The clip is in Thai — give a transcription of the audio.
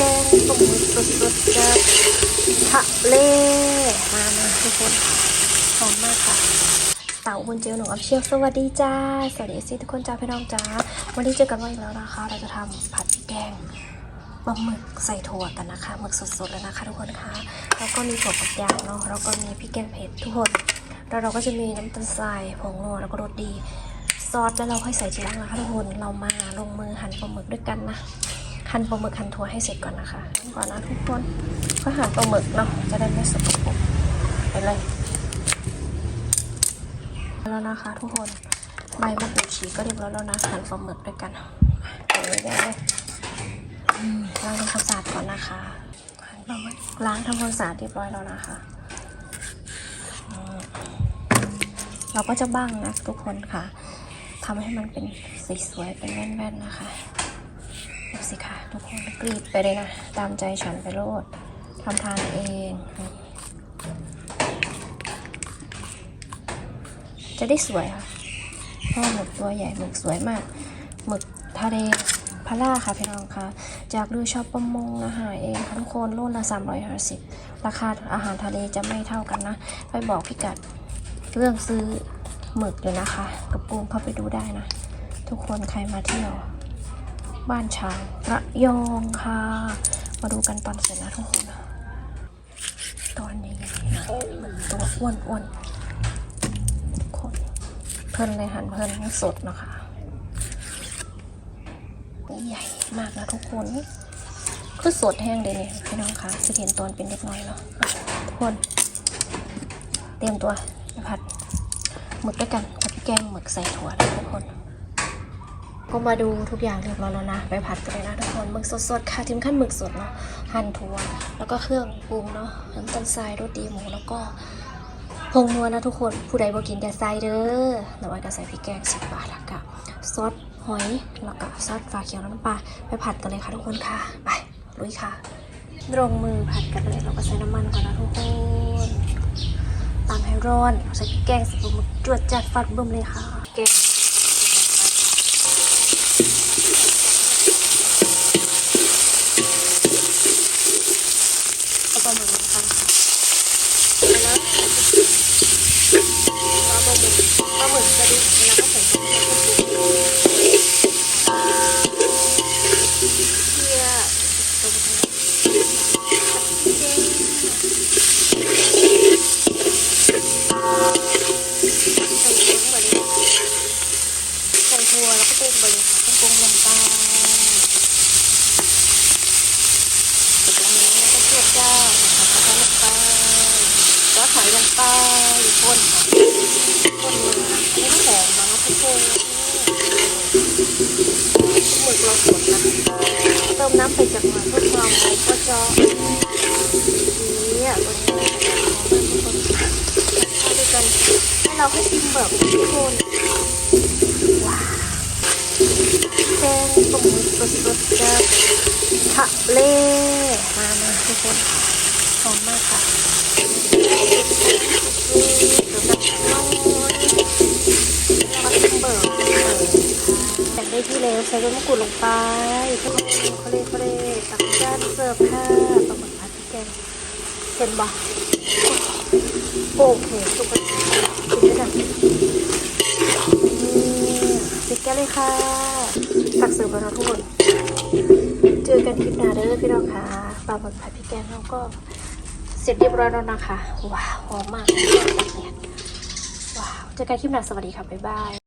กงต้มหมึกสดๆจากทะเลมามาทุกคนหอมมากค่ะเต่าบุญเจลหนูอัพเชียวสวัสดีจ้า สวัสดีสิทุกคนจ้าพี่น้องจ้า วันนี้เจอกันวันอีกแล้วนะคะ เราจะทำผัดแกงปลาหมึกใส่ถั่วกันนะคะหมึกสดๆเลยนะคะทุกคนคะแล้วก็มีถั่วฝักยาวเนาะแล้วก็มีพริกแกงเผ็ดทุกคนแล้วเราก็จะมีน้ำตาลทรายผงนัวแล้วก็รสดี ซอสแล้วเราค่อยใส่ทีหลังนะคะทุกคนเรามาลงมือหั่นปลาหมึกด้วยกันนะ หั่นปลาหมึกหั่นถั่วให้เสร็จก่อนนะคะก่อนนะทุกคนก็หั่นปลาหมึกเนาะจะได้ไม่สกปรกไปเลยแล้วนะคะทุกคนใบมะกรูดฉีกก็เรียบร้อยแล้วนะหั่นปลาหมึกด้วยกันเลยได้เลยล้างทำความสะอาดก่อนนะคะล้างทำความสะอาดเรียบร้อยแล้วนะคะ เราก็จะบ้างนะทุกคนค่ะทำให้มันเป็นสวยๆเป็นแว่นๆนะคะ ดูสิค่ะทุกคนกรีดไปเลยนะ ตามใจฉันไปโลดทำทานเอง จะได้สวยค่ะเพราะว่าหมึกตัวใหญ่หมึกสวยมากหมึกทะเลพาร่าค่ะพี่น้องค่ะ จากดูชอบประมงอาหารเองค่ะทุกคนโลละ350 ราคาอาหารทะเลจะไม่เท่ากันนะ ไปบอกพิกัดเรื่องซื้อหมึกเลยนะคะกระปุงเข้าไปดูได้นะ ทุกคนใครมาเที่ยว บ้านช้างระยองค่ะ มาดูกันตอนเสร็จนะทุกคน ตอนนี้นะมันตัวอ้วนอ้วนๆคนเพลินเลยหันเพลินสดนะคะใหญ่มากนะทุกคน คือสดแห้งเลยเนี่ยพี่น้องคะจะเห็นตอนเป็นเล็กน้อยเนาะทุกคน เตรียมตัวไปผัดหมึกด้วยกันผัดแกงหมึกใส่ถั่วนะทุกคน ก็มาดูทุกอย่างเรียบร้อยแล้วนะ ไปผัดกันเลยนะทุกคนหมึกสดๆค่ะทิมขั้นหมึกสดเนาะหั่นถั่วแล้วก็เครื่องปรุงเนาะน้ำตาลทรายรสดีหมูแล้วก็ผงนัวนะทุกคนผู้ใดบ่กินอย่าใส่เด้อแต่ว่าก็ใส่พริกแกงสิบบาทแล้วก็ซอสหอยแล้วก็ซอสฝาเขียวน้ำปลาไปผัดกันเลยค่ะทุกคนค่ะไปลุยค่ะลงมือผัดกันเลยเราก็ใส่น้ำมันก่อนนะทุกคนตามให้ร้อนใส่พริกแกงใส่ปลาหมึกจวดจัดฟัดบึ้มเลยค่ะแกง เอาปลาหมึกลงกันค่ะไปแล้วปลาหมึกปลาหมึกจะดีเวลาก็ใส่ถุงก็ถูกเพี้ยตรงนี้เจ๊ ใส่ถั่วแล้วก็ปรุงไปเลยค่ะต้องปรุงลงไปตรงนี้แล้วก็เทียบจ้านะคะแล้วก็ลงไปก็ใส่ลงไปพ่นค่ะพ่นเลยนะอันนี้หอมมานะทุกคนหมึกเราสดนะเติมน้ำไปจากหน่อยเพื่อความหอมก็จะนี่อะตัวนี้หอมมากทุกคนมาด้วยกัน ให้เราให้ชิมแบบทุกคนว้าวแกงต้มหมึกสดๆจากทะเลมามาทุกคนหอมมากค่ะเดี๋ยวแบบน้อยแล้วก็เบิร์แต่ได้ที่แล้วใส่ใบมะกรูดลงไปทุกคนเขาเลยเขาเลยตักจานเสิร์ฟค่ะปลาหมึกผัดพริกแกง เห็นบ่โอเคทุกคนกินด้วยกันนี่ปิดกันเลยค่ะตักเสิร์ฟแล้วนะทุกคน เจอกันคลิปหน้าเด้อพี่น้องค่ะปลาหมึกผัดพริกแกงเราก็เสร็จเรียบร้อยแล้วนะคะ ว้าวหอมมากว้าวเจอกันคลิปหน้าสวัสดีค่ะ บ๊ายบาย